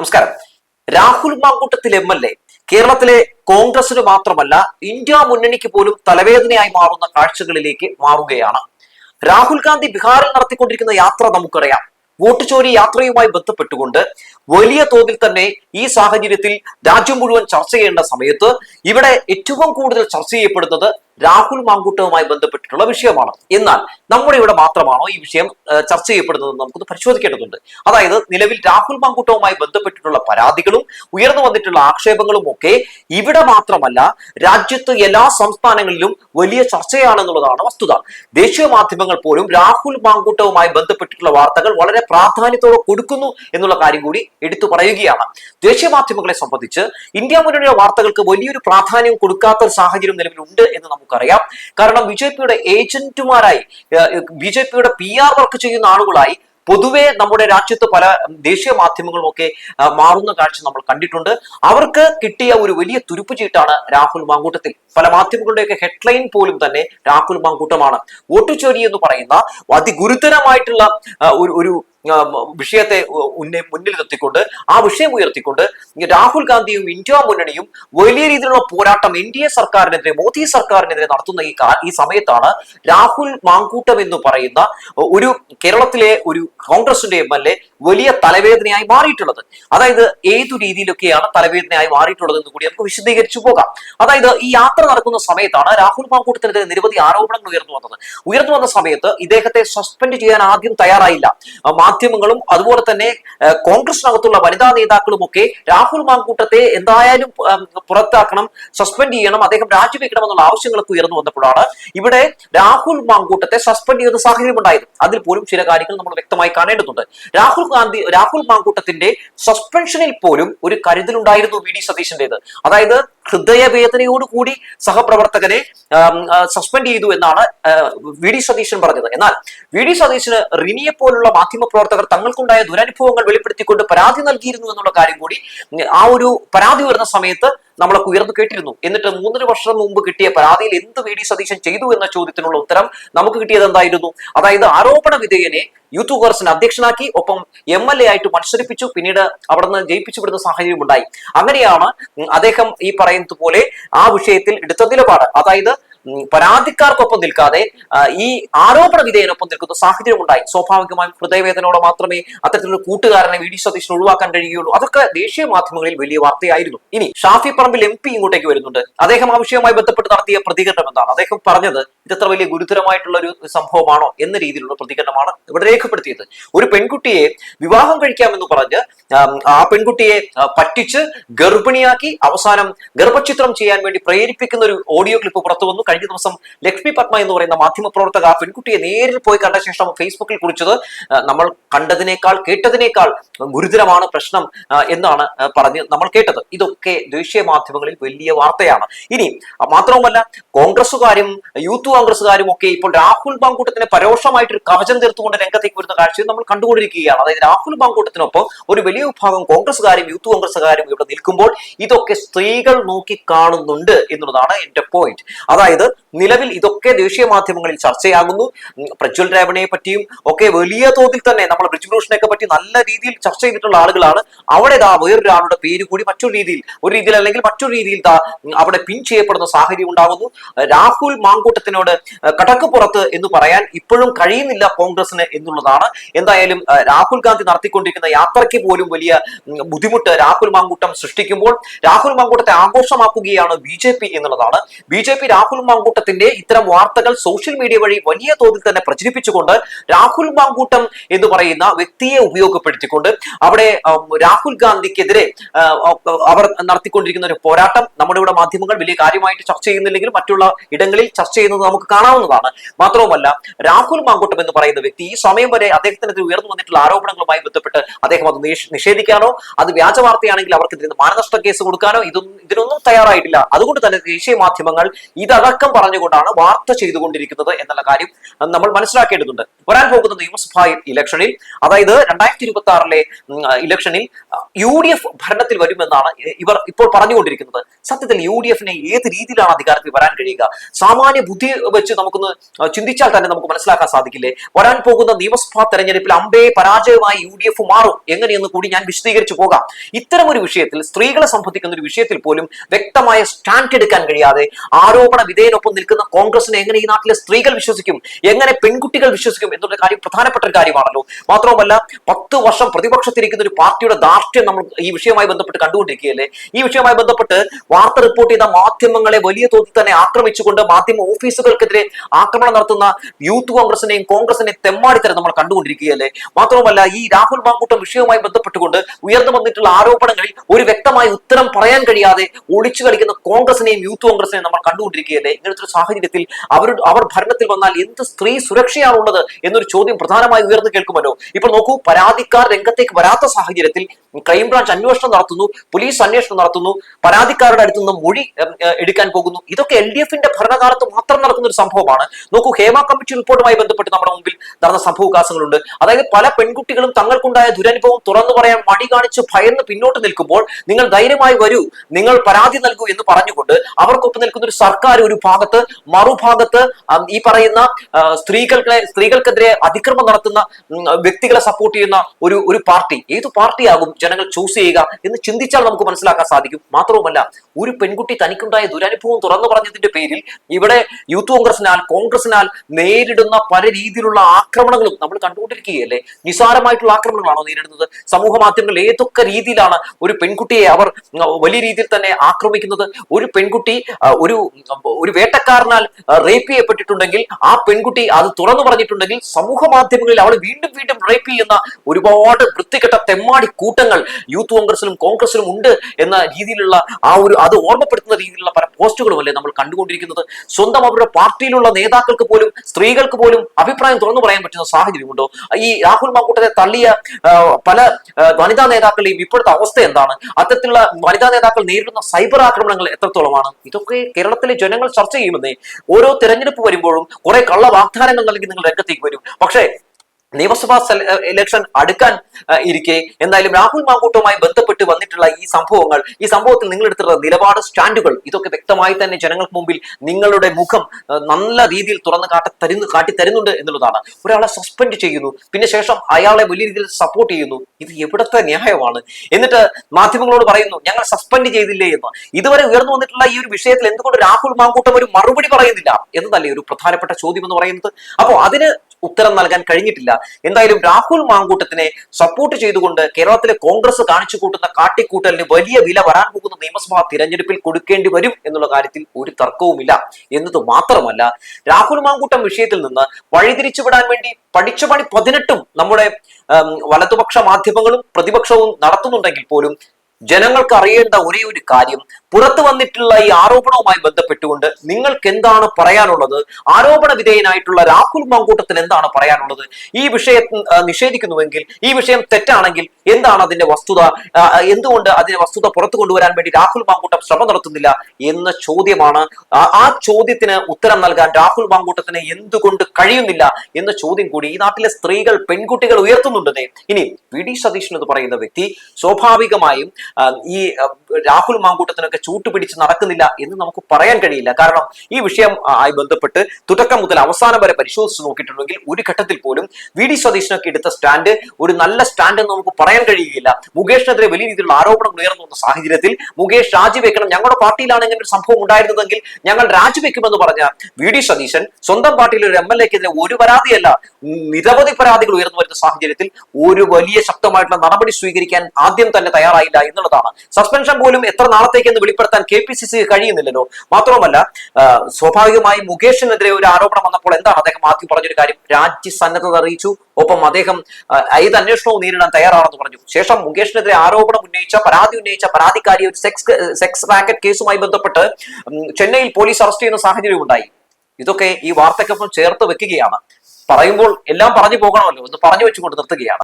നമസ്കാരം. Rahul Mamkootathil M L A കേരളത്തിലെ കോൺഗ്രസിന് മാത്രമല്ല ഇന്ത്യ മുന്നണിക്ക് പോലും തലവേദനയായി മാറുന്ന കാഴ്ചകളിലേക്ക് മാറുകയാണ്. രാഹുൽ ഗാന്ധി ബീഹാറിൽ നടത്തിക്കൊണ്ടിരിക്കുന്ന യാത്ര നമുക്കറിയാം. വോട്ട് ചോരി യാത്രയുമായി ബന്ധപ്പെട്ടുകൊണ്ട് വലിയ തോതിൽ തന്നെ ഈ സാഹചര്യത്തിൽ രാജ്യം മുഴുവൻ ചർച്ച ചെയ്യേണ്ട സമയത്ത് ഇവിടെ ഏറ്റവും കൂടുതൽ ചർച്ച ചെയ്യപ്പെടുന്നത് രാഹുൽ മാങ്കൂട്ടവുമായി ബന്ധപ്പെട്ടിട്ടുള്ള വിഷയമാണ്. എന്നാൽ നമ്മുടെ ഇവിടെ മാത്രമാണോ ഈ വിഷയം ചർച്ച ചെയ്യപ്പെടുന്നത് നമുക്കൊന്ന് പരിശോധിക്കേണ്ടതുണ്ട്. അതായത് നിലവിൽ രാഹുൽ മാങ്കൂട്ടവുമായി ബന്ധപ്പെട്ടിട്ടുള്ള പരാതികളും ഉയർന്നു വന്നിട്ടുള്ള ആക്ഷേപങ്ങളും ഒക്കെ ഇവിടെ മാത്രമല്ല രാജ്യത്ത് എല്ലാ സംസ്ഥാനങ്ങളിലും വലിയ ചർച്ചയാണെന്നുള്ളതാണ് വസ്തുത. ദേശീയ മാധ്യമങ്ങൾ പോലും രാഹുൽ മാങ്കൂട്ടവുമായി ബന്ധപ്പെട്ടിട്ടുള്ള വാർത്തകൾ വളരെ പ്രാധാന്യത്തോടെ കൊടുക്കുന്നു എന്നുള്ള കാര്യം കൂടി എടുത്തു പറയുകയാണ്. ദേശീയ മാധ്യമങ്ങളെ സംബന്ധിച്ച് ഇന്ത്യ മുന്നണിയുടെ വാർത്തകൾക്ക് വലിയൊരു പ്രാധാന്യം കൊടുക്കാത്ത ഒരു സാഹചര്യം നിലവിലുണ്ട് എന്ന് നമുക്കറിയാം. കാരണം ബി ജെ പിയുടെ ഏജന്റുമാരായി ബി ജെ പിയുടെ പി ആർ വർക്ക് ചെയ്യുന്ന ആളുകളായി പൊതുവെ നമ്മുടെ രാജ്യത്ത് പല ദേശീയ മാധ്യമങ്ങളും ഒക്കെ മാറുന്ന കാഴ്ച നമ്മൾ കണ്ടിട്ടുണ്ട്. അവർക്ക് കിട്ടിയ ഒരു വലിയ തുരുപ്പ് ചീട്ടാണ് രാഹുൽ മാങ്കൂട്ടത്തിൽ. പല മാധ്യമങ്ങളുടെയൊക്കെ ഹെഡ്ലൈൻ പോലും തന്നെ രാഹുൽ മാങ്കൂട്ടമാണ്. വോട്ട് ചോരി എന്ന് പറയുന്ന അതിഗുരുതരമായിട്ടുള്ള ഒരു ഒരു വിഷയത്തെ മുന്നിൽ നിർത്തിക്കൊണ്ട് ആ വിഷയം ഉയർത്തിക്കൊണ്ട് രാഹുൽ ഗാന്ധിയും ഇന്ത്യ മുന്നണിയും വലിയ രീതിയിലുള്ള പോരാട്ടം എൻ ഡി എ സർക്കാരിനെതിരെ മോദി സർക്കാരിനെതിരെ നടത്തുന്ന ഈ ഈ സമയത്താണ് രാഹുൽ മാങ്കൂട്ടം എന്ന് പറയുന്ന ഒരു കേരളത്തിലെ ഒരു കോൺഗ്രസിന്റെ എം എൽ എ വലിയ തലവേദനയായി മാറിയിട്ടുള്ളത്. അതായത് ഏതു രീതിയിലൊക്കെയാണ് തലവേദനയായി മാറിയിട്ടുള്ളത് എന്ന് കൂടി നമുക്ക് വിശദീകരിച്ചു പോകാം. അതായത് ഈ യാത്ര നടക്കുന്ന സമയത്താണ് രാഹുൽ മാങ്കൂട്ടത്തിനെതിരെ നിരവധി ആരോപണങ്ങൾ ഉയർന്നു വന്നത്. ഉയർന്നു വന്ന സമയത്ത് ഇദ്ദേഹത്തെ സസ്പെൻഡ് ചെയ്യാൻ ആദ്യം തയ്യാറായില്ല. മാധ്യമങ്ങളും അതുപോലെ തന്നെ കോൺഗ്രസിനകത്തുള്ള വനിതാ നേതാക്കളും ഒക്കെ രാഹുൽ മാങ്കൂട്ടത്തെ എന്തായാലും പുറത്താക്കണം സസ്പെൻഡ് ചെയ്യണം അദ്ദേഹം രാജിവെക്കണമെന്നുള്ള ആവശ്യങ്ങളൊക്കെ ഉയർന്നു വന്നപ്പോഴാണ് ഇവിടെ രാഹുൽ മാങ്കൂട്ടത്തെ സസ്പെൻഡ് ചെയ്യുന്ന സാഹചര്യം ഉണ്ടായത്. അതിൽ പോലും ചില കാര്യങ്ങൾ നമ്മൾ വ്യക്തമായി കാണേണ്ടതുണ്ട്. രാഹുൽ ഗാന്ധി രാഹുൽ മാങ്കൂട്ടത്തിന്റെ സസ്പെൻഷനിൽ പോലും ഒരു കരുതലുണ്ടായിരുന്നു വി ഡി സതീശന്റേത്. അതായത് ഹൃദയവേദനയോടുകൂടി സഹപ്രവർത്തകനെ സസ്പെൻഡ് ചെയ്തു എന്നാണ് വി ഡി സതീശൻ പറഞ്ഞത്. എന്നാൽ വി ഡി സതീശന് റിനിയെ പോലുള്ള മാധ്യമപ്രവർത്തകർ തങ്ങൾക്കുണ്ടായ ദുരനുഭവങ്ങൾ വെളിപ്പെടുത്തിക്കൊണ്ട് പരാതി നൽകിയിരുന്നു എന്നുള്ള കാര്യം കൂടി ആ ഒരു പരാതി വരുന്ന സമയത്ത് നമ്മളൊക്കെ ഉയർന്നു കേട്ടിരുന്നു. എന്നിട്ട് മൂന്നര വർഷം മുമ്പ് കിട്ടിയ പരാതിയിൽ എന്ത് വി ഡി സതീശൻ ചെയ്തു എന്ന ചോദ്യത്തിനുള്ള ഉത്തരം നമുക്ക് കിട്ടിയത് എന്തായിരുന്നു? അതായത് ആരോപണ വിധേയനെ യൂത്ത് കോൺഗ്രസിന് അധ്യക്ഷനാക്കി ഒപ്പം എം എൽ എ ആയിട്ട് മത്സരിപ്പിച്ചു. പിന്നീട് അവിടുന്ന് ജയിപ്പിച്ചു വിടുന്ന സാഹചര്യം ഉണ്ടായി അങ്ങനെയാണ് അദ്ദേഹം ഈ പറയുന്നത് പോലെ ആ വിഷയത്തിൽ എടുത്ത നിലപാട്. അതായത് പരാതിക്കാർക്കൊപ്പം നിൽക്കാതെ ഈ ആരോപണ വിധേയനൊപ്പം നിൽക്കുന്ന സാഹചര്യം ഉണ്ടായി സ്വാഭാവികമായും ഹൃദയവേദനയോടെ മാത്രമേ അത്തരത്തിലൊരു കൂട്ടുകാരനെ വി ഡി സതീശന് ഒഴിവാക്കാൻ കഴിയുകയുള്ളൂ. അതൊക്കെ ദേശീയ മാധ്യമങ്ങളിൽ വലിയ വാർത്തയായിരുന്നു. ഇനി ഷാഫി പറമ്പിൽ എം പി ഇങ്ങോട്ടേക്ക് വരുന്നുണ്ട്. അദ്ദേഹം ആ വിഷയവുമായി ബന്ധപ്പെട്ട് നടത്തിയ പ്രതികരണം എന്താണ്? അദ്ദേഹം പറഞ്ഞത് ഇതത്ര വലിയ ഗുരുതരമായിട്ടുള്ള ഒരു സംഭവമാണോ എന്ന രീതിയിലുള്ള പ്രതികരണമാണ് ഇവിടെ രേഖപ്പെടുത്തിയത്. ഒരു പെൺകുട്ടിയെ വിവാഹം കഴിക്കാമെന്ന് പറഞ്ഞ് ആ പെൺകുട്ടിയെ പറ്റിച്ച് ഗർഭിണിയാക്കി അവസാനം ഗർഭചിത്രം ചെയ്യാൻ വേണ്ടി പ്രേരിപ്പിക്കുന്ന ഒരു ഓഡിയോ ക്ലിപ്പ് പുറത്തു വന്നു. കഴിഞ്ഞ ദിവസം ലക്ഷ്മി പത്മ എന്ന് പറയുന്ന മാധ്യമപ്രവർത്തക ആ പെൺകുട്ടിയെ നേരിൽ പോയി കണ്ട ശേഷം ഫേസ്ബുക്കിൽ കുറിച്ചത് നമ്മൾ കണ്ടതിനേക്കാൾ കേട്ടതിനേക്കാൾ ഗുരുതരമാണ് പ്രശ്നം എന്നാണ് പറഞ്ഞ് നമ്മൾ കേട്ടത്. ഇതൊക്കെ ദേശീയ മാധ്യമങ്ങളിൽ വലിയ വാർത്തയാണ്. ഇനി മാത്രവുമല്ല കോൺഗ്രസുകാരും യൂത്ത് കോൺഗ്രസുകാരും ഒക്കെ ഇപ്പോൾ രാഹുൽ ബാങ്കൂട്ടത്തിന് പരോക്ഷമായിട്ട് ഒരു കവചം തീർത്തുകൊണ്ട് രംഗത്തേക്ക് വരുന്ന കാഴ്ചയും നമ്മൾ കണ്ടുകൊണ്ടിരിക്കുകയാണ്. അതായത് രാഹുൽ ബാങ്കൂട്ടത്തിനൊപ്പം ഒരു വലിയ വിഭാഗം കോൺഗ്രസുകാരും യൂത്ത് കോൺഗ്രസുകാരും ഇവിടെ നിൽക്കുമ്പോൾ ഇതൊക്കെ സ്ത്രീകൾ നോക്കി കാണുന്നുണ്ട് എന്നുള്ളതാണ് എന്റെ പോയിന്റ് അതായത് നിലവിൽ ഇതൊക്കെ ദേശീയ മാധ്യമങ്ങളിൽ ചർച്ചയാകുന്നു. പ്രജ്വൽ രേവണയെ പറ്റിയും ഒക്കെ വലിയ തോതിൽ തന്നെ നമ്മൾ ബ്രിജ്ഭൂഷണയൊക്കെ പറ്റി നല്ല രീതിയിൽ ചർച്ച ചെയ്തിട്ടുള്ള ആളുകളാണ്. അവിടെ ഇതാ വേറൊരാളുടെ പേര് കൂടി മറ്റൊരു രീതിയിൽ ഒരു രീതിയിൽ അല്ലെങ്കിൽ മറ്റൊരു രീതിയിൽ അവിടെ പിൻ ചെയ്യപ്പെടുന്ന സാഹചര്യം ഉണ്ടാകുന്നു. രാഹുൽ മാങ്കൂട്ടത്തിനോട് കടക്ക് കടക്കുപുറത്ത് എന്ന് പറയാൻ ഇപ്പോഴും കഴിയുന്നില്ല കോൺഗ്രസിന് എന്നുള്ളതാണ്. എന്തായാലും രാഹുൽ ഗാന്ധി നടത്തിക്കൊണ്ടിരിക്കുന്ന യാത്രയ്ക്ക് പോലും വലിയ ബുദ്ധിമുട്ട് രാഹുൽ മാങ്കൂട്ടം സൃഷ്ടിക്കുമ്പോൾ രാഹുൽ മാങ്കൂട്ടത്തെ ആഘോഷമാക്കുകയാണ് ബി എന്നുള്ളതാണ്. ബി രാഹുൽ മാങ്കൂട്ടത്തിന്റെ ഇത്തരം വാർത്തകൾ സോഷ്യൽ മീഡിയ വഴി വലിയ തോതിൽ തന്നെ പ്രചരിപ്പിച്ചുകൊണ്ട് രാഹുൽ മാങ്കൂട്ടം എന്ന് പറയുന്ന വ്യക്തിയെ ഉപയോഗപ്പെടുത്തിക്കൊണ്ട് അവിടെ രാഹുൽ ഗാന്ധിക്കെതിരെ അവർ നടത്തിക്കൊണ്ടിരിക്കുന്ന ഒരു പോരാട്ടം നമ്മുടെ ഇവിടെ മാധ്യമങ്ങൾ വലിയ കാര്യമായിട്ട് ചർച്ച ചെയ്യുന്നില്ലെങ്കിൽ മറ്റുള്ള ഇടങ്ങളിൽ ചർച്ച ചെയ്യുന്നത് നമുക്ക് കാണാവുന്നതാണ്. മാത്രവുമല്ല രാഹുൽ മാങ്കൂട്ടം എന്ന് പറയുന്ന വ്യക്തി ഈ സമയം വരെ അദ്ദേഹത്തിനെതിരെ ഉയർന്നു വന്നിട്ടുള്ള ആരോപണങ്ങളുമായി ബന്ധപ്പെട്ട് അദ്ദേഹം അത് നിഷേധിക്കാനോ അത് വ്യാജ വാർത്തയാണെങ്കിൽ അവർക്കെതിരെ മാനനഷ്ട കേസ് കൊടുക്കാനോ ഇതൊന്നും ഇതിനൊന്നും തയ്യാറായിട്ടില്ല. അതുകൊണ്ട് തന്നെ ദേശീയ മാധ്യമങ്ങൾ ഇതടക്കം അടക്കം പറഞ്ഞുകൊണ്ടാണ് വാർത്ത ചെയ്തുകൊണ്ടിരിക്കുന്നത് എന്നുള്ള കാര്യം നമ്മൾ മനസ്സിലാക്കേണ്ടതുണ്ട്. വരാൻ പോകുന്ന നിയമസഭാ ഇലക്ഷനിൽ അതായത് രണ്ടായിരത്തി ഇരുപത്തി ആറിലെ ഇലക്ഷനിൽ യു ഡി എഫ് ഭരണത്തിൽ വരുമെന്നാണ് ഇവർ ഇപ്പോൾ പറഞ്ഞുകൊണ്ടിരിക്കുന്നത്. സത്യത്തിൽ യു ഡി എഫിനെ ഏത് രീതിയിലാണ് അധികാരത്തിൽ വരാൻ കഴിയുക? സാമാന്യ ബുദ്ധി വെച്ച് നമുക്കൊന്ന് ചിന്തിച്ചാൽ തന്നെ നമുക്ക് മനസ്സിലാക്കാൻ സാധിക്കില്ലേ? വരാൻ പോകുന്ന നിയമസഭാ തെരഞ്ഞെടുപ്പിൽ അമ്പേ പരാജയമായി യു ഡി എഫ് മാറും. എങ്ങനെയെന്ന് കൂടി ഞാൻ വിശദീകരിച്ചു പോകാം. ഇത്തരം ഒരു വിഷയത്തിൽ സ്ത്രീകളെ സംബന്ധിക്കുന്ന ഒരു വിഷയത്തിൽ പോലും വ്യക്തമായ സ്റ്റാൻഡ് എടുക്കാൻ കഴിയാതെ ആരോപണ വിധേയനൊപ്പം നിൽക്കുന്ന കോൺഗ്രസിനെ എങ്ങനെ ഈ നാട്ടിലെ സ്ത്രീകൾ വിശ്വസിക്കും? എങ്ങനെ പെൺകുട്ടികൾ വിശ്വസിക്കും? എന്നുള്ള കാര്യം പ്രധാനപ്പെട്ട ഒരു കാര്യമാണല്ലോ. മാത്രവുമല്ല പത്ത് വർഷം പ്രതിപക്ഷത്തിരിക്കുന്ന ഒരു പാർട്ടിയുടെ ധാർഷ്ട്യം നമ്മൾ ഈ വിഷയവുമായി ബന്ധപ്പെട്ട് കണ്ടുകൊണ്ടിരിക്കുകയല്ലേ? ഈ വിഷയവുമായി ബന്ധപ്പെട്ട് വാർത്ത റിപ്പോർട്ട് ചെയ്ത മാധ്യമങ്ങളെ വലിയ തോതിൽ തന്നെ ആക്രമിച്ചുകൊണ്ട് മാധ്യമ ഓഫീസുകൾക്കെതിരെ ആക്രമണം നടത്തുന്ന യൂത്ത് കോൺഗ്രസിനെയും കോൺഗ്രസിനെയും തെമ്മാടിത്തരം നമ്മൾ കണ്ടുകൊണ്ടിരിക്കുകയല്ലേ? മാത്രവുമല്ല ഈ രാഹുൽ മാങ്കൂട്ടം വിഷയവുമായി ബന്ധപ്പെട്ടുകൊണ്ട് ഉയർന്നു വന്നിട്ടുള്ള ആരോപണങ്ങളിൽ ഒരു വ്യക്തമായ ഉത്തരം പറയാൻ കഴിയാതെ ഒളിച്ചു കളിക്കുന്ന കോൺഗ്രസിനെയും യൂത്ത് കോൺഗ്രസിനെയും നമ്മൾ കണ്ടുകൊണ്ടിരിക്കുകയല്ലേ? ഇങ്ങനത്തെ ഒരു സാഹചര്യത്തിൽ അവർ അവർ ഭരണത്തിൽ വന്നാൽ എന്ത് സ്ത്രീ സുരക്ഷയാണുള്ളത് എന്നൊരു ചോദ്യം പ്രധാനമായി ഉയർന്നു കേൾക്കുമല്ലോ. ഇപ്പോൾ നോക്കൂ പരാതിക്കാർ രംഗത്തേക്ക് വരാത്ത സാഹചര്യത്തിൽ ക്രൈംബ്രാഞ്ച് അന്വേഷണം നടത്തുന്നു പോലീസ് അന്വേഷണം നടത്തുന്നു പരാതിക്കാരുടെ അടുത്തു നിന്ന് മൊഴി എടുക്കാൻ പോകുന്നു. ഇതൊക്കെ എൽ ഡി എഫിന്റെ ഭരണകാലത്ത് മാത്രം നടക്കുന്ന ഒരു സംഭവമാണ്. നോക്കൂ ഹേമ കമ്മിറ്റി റിപ്പോർട്ടുമായി ബന്ധപ്പെട്ട് നമ്മുടെ മുമ്പിൽ നടന്ന സംഭവവികാസങ്ങളുണ്ട് അതായത് പല പെൺകുട്ടികളും തങ്ങൾക്കുണ്ടായ ദുരനുഭവം തുറന്നു പറയാൻ മടി കാണിച്ച് ഭയന്ന് പിന്നോട്ട് നിൽക്കുമ്പോൾ നിങ്ങൾ ധൈര്യമായി വരൂ നിങ്ങൾ പരാതി നൽകൂ എന്ന് പറഞ്ഞുകൊണ്ട് അവർക്കൊപ്പം നിൽക്കുന്ന ഒരു സർക്കാർ ഒരു ഭാഗത്ത് മറുഭാഗത്ത് ഈ പറയുന്ന സ്ത്രീകൾക്ക് സ്ത്രീകൾക്കെതിരെ അതിക്രമം നടത്തുന്ന വ്യക്തികളെ സപ്പോർട്ട് ചെയ്യുന്ന ഒരു ഒരു പാർട്ടി. ഏത് പാർട്ടിയാകും ജനങ്ങൾ ചൂസ് ചെയ്യുക എന്ന് ചിന്തിച്ചാൽ നമുക്ക് മനസ്സിലാക്കാൻ സാധിക്കും. മാത്രവുമല്ല ഒരു പെൺകുട്ടി തനിക്കുണ്ടായ ദുരനുഭവം തുറന്നു പറഞ്ഞതിന്റെ പേരിൽ ഇവിടെ യൂത്ത് കോൺഗ്രസിനാൽ കോൺഗ്രസിനാൽ നേരിടുന്ന പല രീതിയിലുള്ള ആക്രമണങ്ങളും നമ്മൾ കണ്ടുകൊണ്ടിരിക്കുകയല്ലേ? നിസാരമായിട്ടുള്ള ആക്രമണങ്ങളാണോ നേരിടുന്നത്? സമൂഹ മാധ്യമങ്ങളിൽ ഏതൊക്കെ രീതിയിലാണ് ഒരു പെൺകുട്ടിയെ അവർ വലിയ രീതിയിൽ തന്നെ ആക്രമിക്കുന്നത്? ഒരു പെൺകുട്ടി ഒരു ഒരു വേട്ടക്കാരനാൽ റേപ്പ് ചെയ്യപ്പെട്ടിട്ടുണ്ടെങ്കിൽ ആ പെൺകുട്ടി അത് തുറന്നു പറഞ്ഞിട്ടുണ്ടെങ്കിൽ സമൂഹ മാധ്യമങ്ങളിൽ അവൾ വീണ്ടും വീണ്ടും റേപ്പ് ചെയ്യുന്ന ഒരുപാട് വൃത്തികെട്ട തെമ്മാടി കൂട്ടങ്ങൾ യൂത്ത് കോൺഗ്രസിലും കോൺഗ്രസിലും ഉണ്ട് എന്ന രീതിയിലുള്ള ആ ഒരു അത് ഓർമ്മപ്പെടുത്തുന്ന രീതിയിലുള്ള പല പോസ്റ്റുകളും അല്ലേ നമ്മൾ കണ്ടുകൊണ്ടിരിക്കുന്നത്. സ്വന്തം അവരുടെ പാർട്ടിയിലുള്ള നേതാക്കൾക്ക് പോലും സ്ത്രീകൾക്ക് പോലും അഭിപ്രായം തുറന്നു പറയാൻ പറ്റുന്ന സാഹചര്യമുണ്ടോ? ഈ രാഹുൽ മാക്കൂട്ടത്തെ തള്ളിയ പല വനിതാ നേതാക്കളുടെയും ഇപ്പോഴത്തെ അവസ്ഥ എന്താണ്? അത്തരത്തിലുള്ള വനിതാ നേതാക്കൾ നേരിടുന്ന സൈബർ ആക്രമണങ്ങൾ എത്രത്തോളമാണ്? ഇതൊക്കെ കേരളത്തിലെ ജനങ്ങൾ ചർച്ച ചെയ്യുമെന്നേ ഓരോ തെരഞ്ഞെടുപ്പ് വരുമ്പോഴും കുറെ കള്ള വാഗ്ദാനങ്ങൾ നൽകി നിങ്ങൾ രംഗത്തേക്ക് വരും. പക്ഷേ നിയമസഭാ ഇലക്ഷൻ അടുക്കാൻ ഇരിക്കെ. എന്തായാലും രാഹുൽ മാങ്കൂട്ടുമായി ബന്ധപ്പെട്ട് വന്നിട്ടുള്ള ഈ സംഭവങ്ങൾ ഈ സംഭവത്തിൽ നിങ്ങൾ നിലപാട് സ്റ്റാൻഡുകൾ ഇതൊക്കെ വ്യക്തമായി തന്നെ ജനങ്ങൾക്ക് മുമ്പിൽ നിങ്ങളുടെ മുഖം നല്ല രീതിയിൽ തുറന്ന് കാട്ട തരുന്നു കാട്ടി തരുന്നുണ്ട് എന്നുള്ളതാണ്. ഒരാളെ സസ്പെൻഡ് ചെയ്യുന്നു പിന്നെ ശേഷം അയാളെ വലിയ രീതിയിൽ സപ്പോർട്ട് ചെയ്യുന്നു. ഇത് എവിടത്തെ ന്യായമാണ്? എന്നിട്ട് മാധ്യമങ്ങളോട് പറയുന്നു ഞങ്ങൾ സസ്പെൻഡ് ചെയ്തില്ലേ എന്ന്. ഇതുവരെ ഉയർന്നു വന്നിട്ടുള്ള ഈ ഒരു വിഷയത്തിൽ എന്തുകൊണ്ട് രാഹുൽ മാങ്കൂട്ടം ഒരു മറുപടി പറയുന്നില്ല? എന്നതല്ലേ ഒരു പ്രധാനപ്പെട്ട ചോദ്യം എന്ന് പറയുന്നത്. അപ്പോൾ അതിന് ഉത്തരം നൽകാൻ കഴിഞ്ഞിട്ടില്ല. എന്തായാലും രാഹുൽ മാങ്കൂട്ടത്തിനെ സപ്പോർട്ട് ചെയ്തുകൊണ്ട് കേരളത്തിലെ കോൺഗ്രസ് കാണിച്ചു കൂട്ടുന്ന കാട്ടിക്കൂട്ടലിന് വലിയ വില വരാൻ പോകുന്ന നിയമസഭാ തിരഞ്ഞെടുപ്പിൽ കൊടുക്കേണ്ടി വരും എന്നുള്ള കാര്യത്തിൽ ഒരു തർക്കവുമില്ല എന്നത് മാത്രമല്ല രാഹുൽ മാങ്കൂട്ടം വിഷയത്തിൽ നിന്ന് വഴിതിരിച്ചുവിടാൻ വേണ്ടി പഠിച്ച പണി പതിനെട്ടും നമ്മുടെ വലതുപക്ഷ മാധ്യമങ്ങളും പ്രതിപക്ഷവും നടത്തുന്നുണ്ടെങ്കിൽ പോലും ജനങ്ങൾക്ക് അറിയേണ്ട ഒരേ ഒരു കാര്യം പുറത്തു വന്നിട്ടുള്ള ഈ ആരോപണവുമായി ബന്ധപ്പെട്ടുകൊണ്ട് നിങ്ങൾക്ക് എന്താണ് പറയാനുള്ളത്? ആരോപണ വിധേയനായിട്ടുള്ള രാഹുൽ മങ്കൂട്ടത്തിന് എന്താണ് പറയാനുള്ളത്? ഈ വിഷയം നിഷേധിക്കുന്നുവെങ്കിൽ ഈ വിഷയം തെറ്റാണെങ്കിൽ എന്താണ് അതിന്റെ വസ്തുത? എന്തുകൊണ്ട് അതിന്റെ വസ്തുത പുറത്തു കൊണ്ടുവരാൻ വേണ്ടി രാഹുൽ മാങ്കൂട്ടം ശ്രമം നടത്തുന്നില്ല എന്ന ചോദ്യമാണ്. ആ ചോദ്യത്തിന് ഉത്തരം നൽകാൻ രാഹുൽ മാങ്കൂട്ടത്തിന് എന്തുകൊണ്ട് കഴിയുന്നില്ല എന്ന ചോദ്യം കൂടി ഈ നാട്ടിലെ സ്ത്രീകൾ പെൺകുട്ടികൾ ഉയർത്തുന്നുണ്ടെന്നേ ഇനി വി ഡി സതീശൻ എന്ന് പറയുന്ന വ്യക്തി സ്വാഭാവികമായും ഈ രാഹുൽ മാങ്കൂട്ടത്തിനൊക്കെ ചൂട്ടുപിടിച്ച് നടക്കുന്നില്ല എന്ന് നമുക്ക് പറയാൻ കഴിയില്ല. കാരണം ഈ വിഷയം ആയി ബന്ധപ്പെട്ട് തുടക്കം മുതൽ അവസാനം വരെ പരിശോധിച്ച് നോക്കിയിട്ടുണ്ടെങ്കിൽ ഒരു ഘട്ടത്തിൽ പോലും വി ഡി സതീശനൊക്കെ എടുത്ത സ്റ്റാൻഡ് ഒരു നല്ല സ്റ്റാൻഡ് എന്ന് നമുക്ക് പറയാൻ കഴിയുകയില്ല. മുകേഷിനെതിരെ വലിയ രീതിയിലുള്ള ആരോപണം ഉയർന്നു വന്ന സാഹചര്യത്തിൽ മുകേഷ് രാജിവെക്കണം. ഞങ്ങളുടെ പാർട്ടിയിലാണ് ഇങ്ങനെ ഒരു സംഭവം ഉണ്ടായിരുന്നതെങ്കിൽ ഞങ്ങൾ രാജിവെക്കുമെന്ന് പറഞ്ഞ വി ഡി സതീശൻ സ്വന്തം പാർട്ടിയിലെ ഒരു എം എൽ എക്കെതിരെ ഒരു പരാതിയല്ല നിരവധി പരാതികൾ ഉയർന്നു വരുന്ന സാഹചര്യത്തിൽ ഒരു വലിയ ശക്തമായിട്ടുള്ള നടപടി സ്വീകരിക്കാൻ ആദ്യം തന്നെ തയ്യാറായില്ല എന്നുള്ളതാണ്. സസ്പെൻഷൻ പോലും എത്ര നാളത്തേക്ക് എന്ന് വെളിപ്പെടുത്താൻ കെ പി സി സി കഴിയുന്നില്ലല്ലോ. മാത്രമല്ല സ്വാഭാവികമായി മുകേഷിനെതിരെ ഒരു ആരോപണം വന്നപ്പോൾ എന്താണ് അദ്ദേഹം ആദ്യം പറഞ്ഞൊരു കാര്യം? രാജ്യസന്നദ്ധത അറിയിച്ചു. ഒപ്പം അദ്ദേഹം ഏത് അന്വേഷണവും നേരിടാൻ തയ്യാറാണെന്ന് പറഞ്ഞു. ശേഷം മുകേഷിനെതിരെ ആരോപണം ഉന്നയിച്ച പരാതി ഉന്നയിച്ച പരാതിക്കാരി ഒരു സെക്സ് സെക്സ് റാക്കറ്റ് കേസുമായി ബന്ധപ്പെട്ട് ചെന്നൈയിൽ പോലീസ് അറസ്റ്റ് ചെയ്യുന്ന സാഹചര്യം ഉണ്ടായി. ഇതൊക്കെ ഈ വാർത്തയ്ക്കൊപ്പം ചേർത്ത് വെക്കുകയാണ്. പറയുമ്പോൾ എല്ലാം പറഞ്ഞു പോകണമല്ലോ. ഒന്ന് പറഞ്ഞു വെച്ചുകൊണ്ട് നിർത്തുകയാണ്.